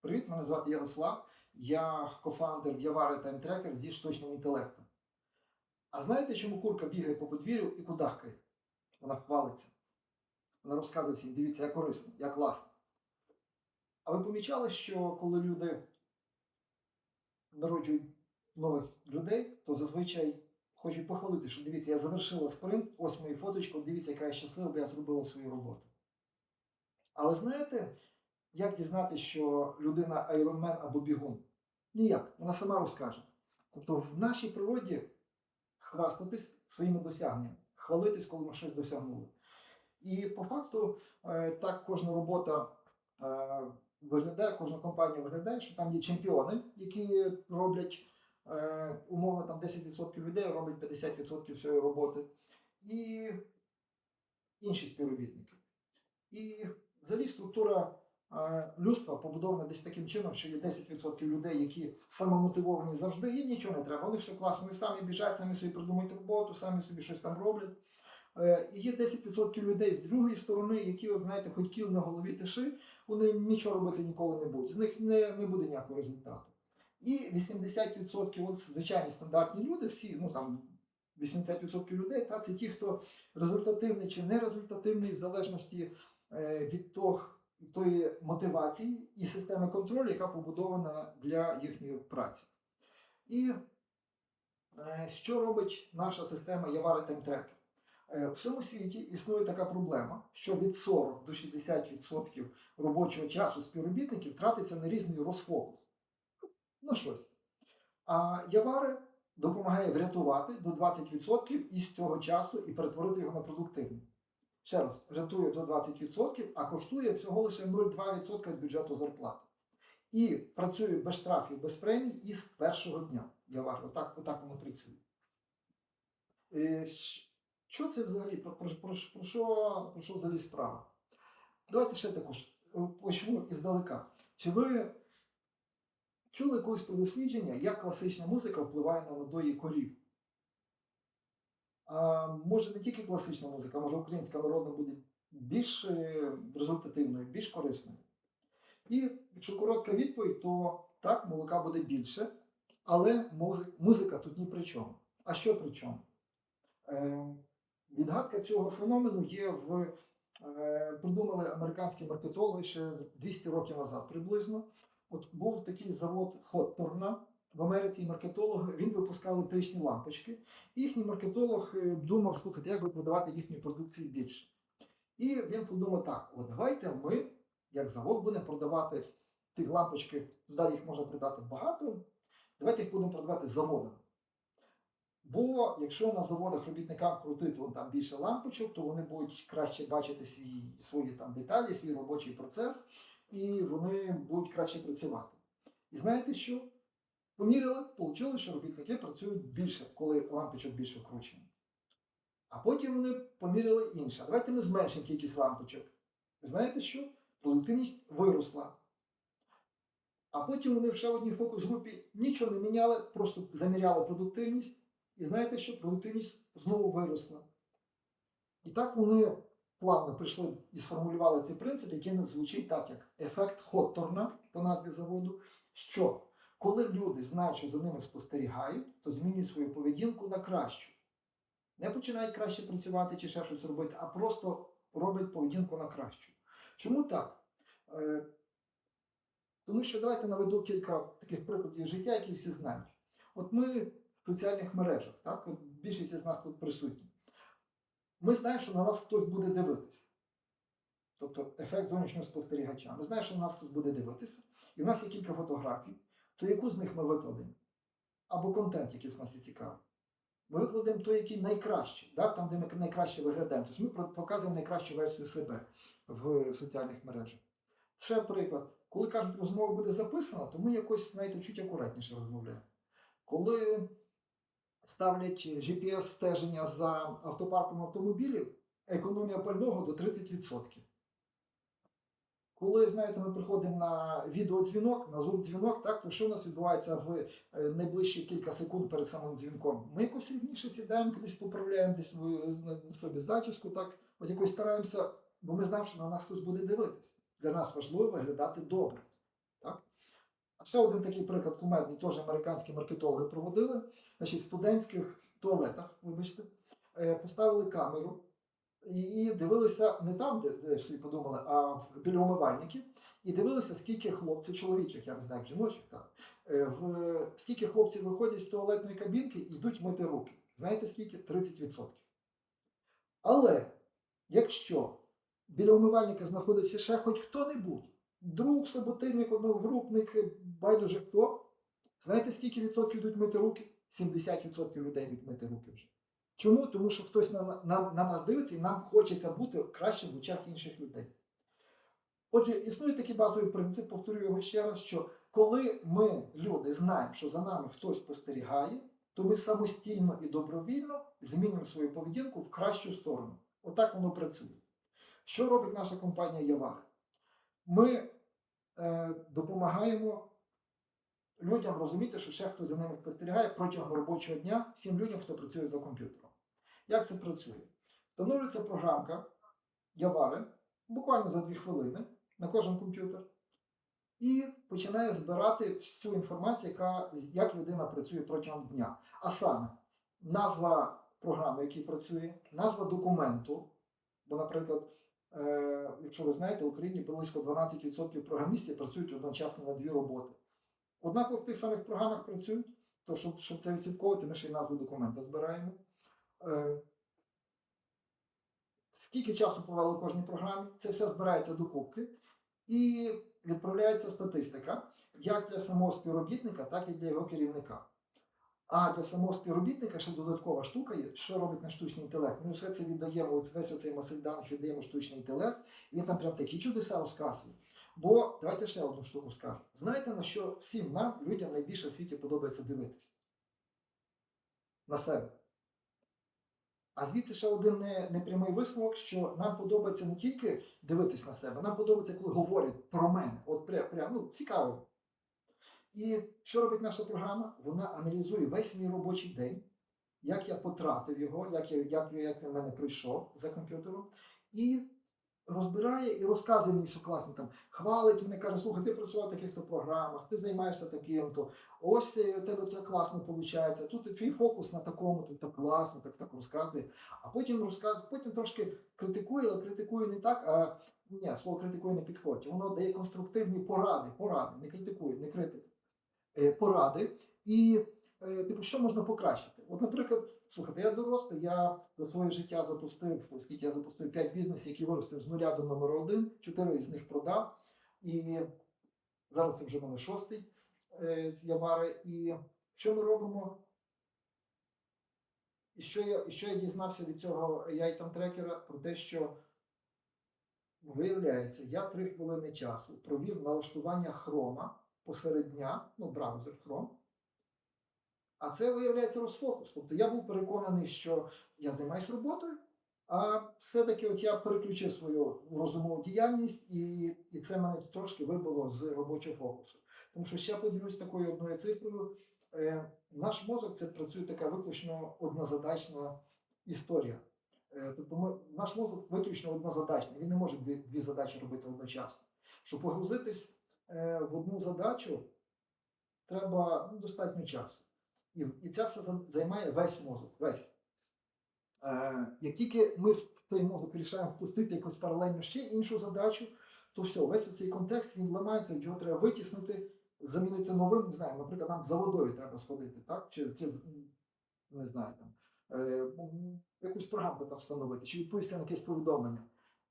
Привіт, мене звати Ярослав. Я кофаундер Явари Таймтрекер зі штучним інтелектом. А знаєте, чому курка бігає по подвір'ю і кудахкає? Вона хвалиться. Вона розказує всім, дивіться, як корисно, як класно. А ви помічали, що коли люди народжують нових людей, то зазвичай хочуть похвалити, що дивіться, я завершила спринт, ось мої фоточки, дивіться, яка я щаслива, бо я зробила свою роботу. А ви знаєте, як дізнатися, що людина айронмен або бігун? Ніяк, вона сама розкаже. Тобто в нашій природі хвастатись своїми досягненнями, хвалитись, коли ми щось досягнули. І по факту е, так кожна робота е, виглядає, кожна компанія виглядає, що там є чемпіони, які роблять е, умовно там 10% людей роблять 50% всієї роботи, і інші співробітники. І взагалі структура е, людства побудована десь таким чином, що є 10% людей, які самомотивовані завжди, їм нічого не треба. Вони все класно, вони самі біжать, самі собі придумують роботу, самі собі щось там роблять. Е, І є 10% людей з другої сторони, які, от, знаєте, хоч кіл на голові тиши, вони нічого робити ніколи не будуть. З них не, не буде ніякого результату. І 80% от звичайні стандартні люди, всі, ну там 80% людей, та це ті, хто результативний чи нерезультативний, в залежності е, від того, тої мотивації і системи контролю, яка побудована для їхньої праці. І е, що робить наша система Явара Таймтрекер? Е, В всьому світі існує така проблема, що від 40 до 60% робочого часу співробітників тратиться на різний розфокус. Ну щось. А Явари допомагає врятувати до 20% із цього часу і перетворити його на продуктивний. Ще раз, рятує до 20%, а коштує всього лише 0,2% від бюджету зарплати. І працює без штрафів, без премій із першого дня. Явар, отак, отак воно працює. Е, щ- Що це взагалі? Про, про, про, про, що, про що взагалі справа? Давайте ще також е, почну іздалека. Чи ви чули колись про дослідження, як класична музика впливає на надої корів? Може не тільки класична музика, може українська народна буде більш е, результативною, більш корисною. І якщо коротка відповідь, то так, молока буде більше, але музика тут ні при чому. А що при чому? Е, Відгадка цього феномену є в е, придумали американські маркетологи ще 200 років назад приблизно. От був такий завод Хотторна в Америці, і маркетологи він випускав електричні лампочки. І їхній маркетолог е, думав, слухайте, як продавати їхню продукцію більше. І він подумав так: от давайте ми, як завод, будемо продавати ті лампочки, далі їх можна продати багато. Давайте їх будемо продавати заводами. Бо якщо на заводах робітникам крутити там більше лампочок, то вони будуть краще бачити свій, свої там деталі, свій робочий процес, і вони будуть краще працювати. І знаєте що? Поміряли, вийшло, що робітники працюють більше, коли лампочок більше вкручено. А потім вони поміряли інше. Давайте ми зменшимо кількість лампочок. Ви знаєте що? Продуктивність виросла. А потім вони в ще одній фокус-групі нічого не міняли, просто заміряли продуктивність. І знаєте, що продуктивність знову виросла. І так вони плавно прийшли і сформулювали цей принцип, який звучить так, як ефект Хотторна по назві заводу, що коли люди знають, що за ними спостерігають, то змінюють свою поведінку на кращу. Не починають краще працювати чи ще щось робити, а просто роблять поведінку на кращу. Чому так? Е, тому що давайте наведу кілька таких прикладів життя, які всі знають. От ми в соціальних мережах, так? От більшість з нас тут присутні. Ми знаємо, що на нас хтось буде дивитися. Тобто ефект зовнішнього спостерігача. Ми знаємо, що на нас хтось буде дивитися, і в нас є кілька фотографій, то яку з них ми викладемо? Або контент, який з нас є цікавий. Ми викладемо той, який найкращий, да? там, де ми найкраще виглядаємо. Тобто ми показуємо найкращу версію себе в соціальних мережах. Ще приклад, коли кажуть, розмова буде записана, то ми якось знаєте, чуть акуратніше розмовляємо. Коли ставлять GPS-стеження за автопарком автомобілів, економія пального до 30%. Коли, знаєте, ми приходимо на відеодзвінок, на зум-дзвінок, так, то що у нас відбувається в е, найближчі кілька секунд перед самим дзвінком? Ми якось рівніше сідаємо, кудись поправляємо десь в- на собі зачіску, так, от якось стараємося, бо ми знаємо, що на нас хтось буде дивитися. Для нас важливо виглядати добре. Так? А ще один такий приклад кумедний, теж американські маркетологи проводили. Значить, в студентських туалетах, вибачте, е, поставили камеру і, дивилися не там, де, де собі подумали, а біля умивальників, і дивилися, скільки хлопців, чоловічих, я не знаю, жіночих, так, е, в, скільки хлопців виходять з туалетної кабінки і йдуть мити руки. Знаєте скільки? 30%. Але якщо біля умивальника знаходиться ще хоч хто-небудь, друг, суботильник, одногрупник, байдуже хто, знаєте, скільки відсотків йдуть мити руки? 70% людей йдуть мити руки вже. Чому? Тому що хтось на, на, на нас дивиться і нам хочеться бути кращим в очах інших людей. Отже, існує такий базовий принцип, повторюю його ще раз, що коли ми, люди, знаємо, що за нами хтось спостерігає, то ми самостійно і добровільно змінюємо свою поведінку в кращу сторону. Отак воно працює. Що робить наша компанія Явар? Ми е, допомагаємо людям розуміти, що ще хтось за ними спостерігає протягом робочого дня всім людям, хто працює за комп'ютером. Як це працює? Встановлюється програмка Явари буквально за 2 хвилини на кожен комп'ютер і починає збирати всю інформацію, яка, як людина працює протягом дня. А саме назва програми, який працює, назва документу. Бо, наприклад, е, якщо ви знаєте, в Україні близько 12% програмістів працюють одночасно на дві роботи. Однаково в тих самих програмах працюють, то щоб, щоб це відслідковувати, ми ще й назву документа збираємо. Е, скільки часу провели кожній програмі, це все збирається до кубки і відправляється статистика як для самого співробітника, так і для його керівника. А для самого співробітника ще додаткова штука є, що робить на штучний інтелект. Ми все це віддаємо, весь оцей масив даних віддаємо штучний інтелект, і він там прям такі чудеса розказує. Бо давайте ще одну штуку скажу. Знаєте, на що всім нам, людям, найбільше в світі подобається дивитися? На себе. А звідси ще один не- непрямий висновок, що нам подобається не тільки дивитись на себе, нам подобається, коли говорять про мене. От прям, прям ну, цікаво. І що робить наша програма? Вона аналізує весь мій робочий день, як я потратив його, як, я, як він в мене пройшов за комп'ютером, і розбирає і розказує мені, там, хвалить мене, каже, слухай, ти працював в таких-то програмах, ти займаєшся таким-то, ось е, у тебе це класно виходить, тут твій фокус на такому, тут так класно, так так розказує. А потім розказує, потім трошки критикує, але критикує не так, а ні, слово критикує не підходить. Воно дає конструктивні поради, поради, не критикує, не критик. Е, Поради. І, типу, що можна покращити? От, наприклад, слухайте, я дорослий, я за своє життя запустив, скільки я запустив 5 бізнесів, які виростив з нуля до номер один, 4 з них продав. І зараз це вже в мене шостий е, Явари. І що ми робимо? І що я, і що я дізнався від цього AI там трекера про те, що виявляється, я 3 хвилини часу провів налаштування хрома посеред дня, ну, браузер Chrome. А це виявляється розфокус. Тобто я був переконаний, що я займаюся роботою, а все-таки от я переключив свою розумову діяльність, і, і це мене трошки вибило з робочого фокусу. Тому що ще поділюсь такою одною цифрою. Е, наш мозок це працює така виключно однозадачна історія. Е, тобто ми, наш мозок виключно однозадачний, він не може дві, дві задачі робити одночасно. Щоб погрузитись е, в одну задачу, треба ну, достатньо часу. І, і це все займає весь мозок. Весь. Е, як тільки ми в той мозок вирішаємо впустити якусь паралельно ще іншу задачу, то все, весь цей контекст він ламається, його треба витіснити, замінити новим, не знаю, наприклад, нам за водою треба сходити, так? Чи, чи не знаю, там, е, якусь програму там встановити, чи відповісти на якесь повідомлення.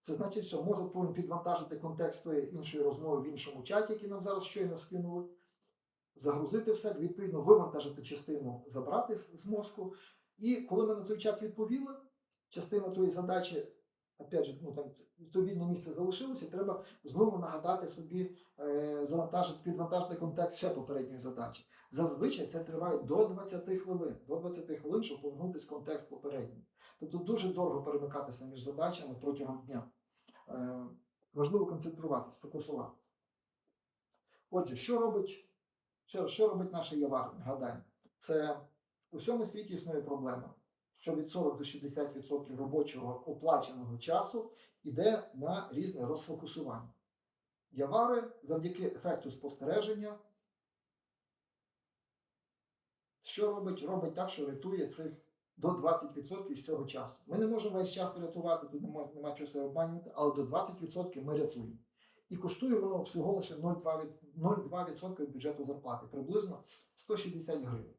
Це значить, що мозок повинен підвантажити контекст іншої розмови в іншому чаті, який нам зараз щойно скинули, загрузити все, відповідно, вивантажити частину, забрати з, мозку. І коли ми на той чат відповіли, частина тої задачі, опять же, ну там то вільне місце залишилося, треба знову нагадати собі, е, завантажити, підвантажити контекст ще попередньої задачі. Зазвичай це триває до 20 хвилин, до 20 хвилин, щоб повернутися контекст попередній. Тобто дуже дорого перемикатися між задачами протягом дня. Е, важливо концентруватися, фокусуватися. Отже, що робить, що що робить наша явар? Гадай, це у всьому світі існує проблема, що від 40 до 60% робочого оплаченого часу йде на різне розфокусування. Явари завдяки ефекту спостереження. Що робить? Робить так, що рятує цих до 20% з цього часу. Ми не можемо весь час рятувати, тут нема, нема чого себе обманювати, але до 20% ми рятуємо. І коштує воно всього лише 0,2% від- бюджету зарплати, приблизно 160 гривень.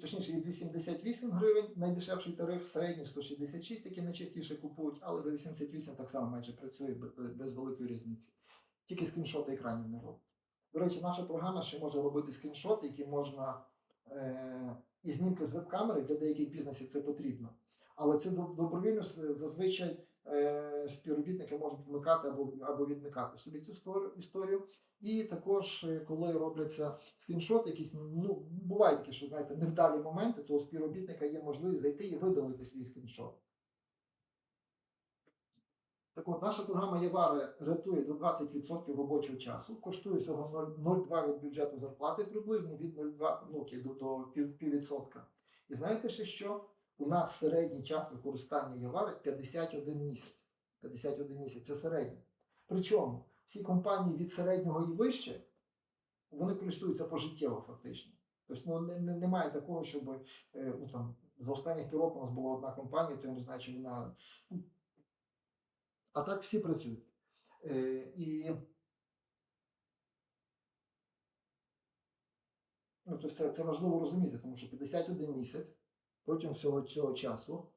Точніше, від 88 гривень найдешевший тариф, середній 166, який найчастіше купують, але за 88 так само майже працює без великої різниці. Тільки скріншоти екранів не робить. До речі, наша програма ще може робити скріншоти, які можна е, і знімки з веб-камери для деяких бізнесів це потрібно. Але це добровільно зазвичай е, співробітники можуть вмикати або, або відмикати собі цю історію. І також, е, коли робляться скріншоти, якісь ну буває таке, що знаєте, невдалі моменти, то у співробітника є можливість зайти і видалити свій скріншот. Так от, наша програма Євари рятує до 20% робочого часу, коштує всього 0,2 від бюджету зарплати приблизно від 0,2 ну, до, до пів, піввідсотка. І знаєте ще що? У нас середній час використання Євари 51 місяць. 51 місяць це середній. Причому всі компанії від середнього і вище вони користуються пожиттєво фактично. Тобто ну, не, не, немає такого, щоб е, ну, там, за останніх півроку у нас була одна компанія, то я не знаю, чи вона. ну, А так всі працюють. Е, і ну, тобто це, це важливо розуміти, тому що 51 місяць протягом всього цього часу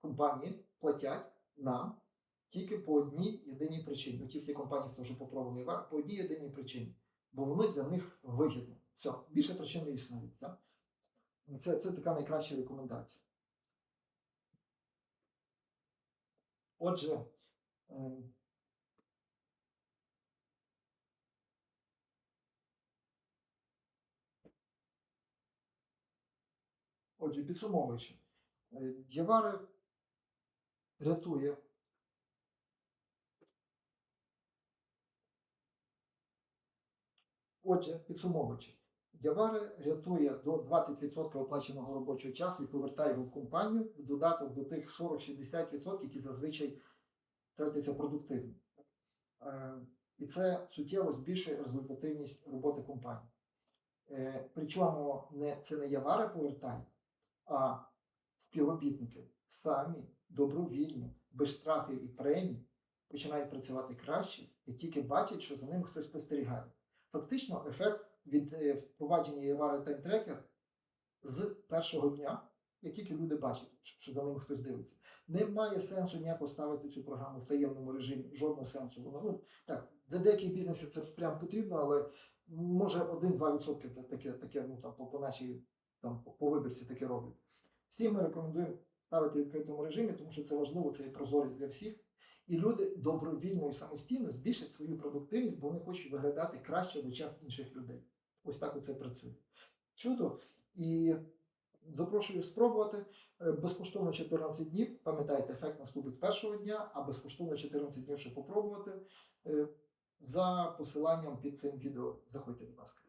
компанії платять нам тільки по одній єдиній причині. Ті всі компанії, хто вже попробували Євар, по одній єдиній причині. Бо воно для них вигідно. Все, більше причин не існує. Так? Це, це така найкраща рекомендація. Отже, ем, Отже, підсумовуючи, е, Євари рятує Отже, підсумовуючи, Явари рятує до 20% оплаченого робочого часу і повертає його в компанію в додаток до тих 40-60%, які зазвичай тратяться продуктивно. Е, І це суттєво збільшує результативність роботи компанії. Е, Причому не, це не Явари повертає, а співробітники самі добровільно, без штрафів і премій починають працювати краще, як тільки бачать, що за ним хтось спостерігає. Фактично, ефект від е, впровадження Time Tracker з першого дня, як тільки люди бачать, що за ним хтось дивиться. Немає сенсу ніяко ставити цю програму в таємному режимі, жодного сенсу. Воно, ну, так, для деяких бізнесів це прям потрібно, але може 1-2% таке, таке ну, там, по, по нашій там, по вибірці таке роблять. Всім ми рекомендуємо ставити в відкритому режимі, тому що це важливо, це є прозорість для всіх. І люди добровільно і самостійно збільшать свою продуктивність, бо вони хочуть виглядати краще в очах інших людей. Ось так оце працює. Чудо. І запрошую спробувати Е, безкоштовно 14 днів. Пам'ятайте, ефект наступить з першого дня, а безкоштовно 14 днів, щоб попробувати. Е, За посиланням під цим відео. Заходьте, будь ласка.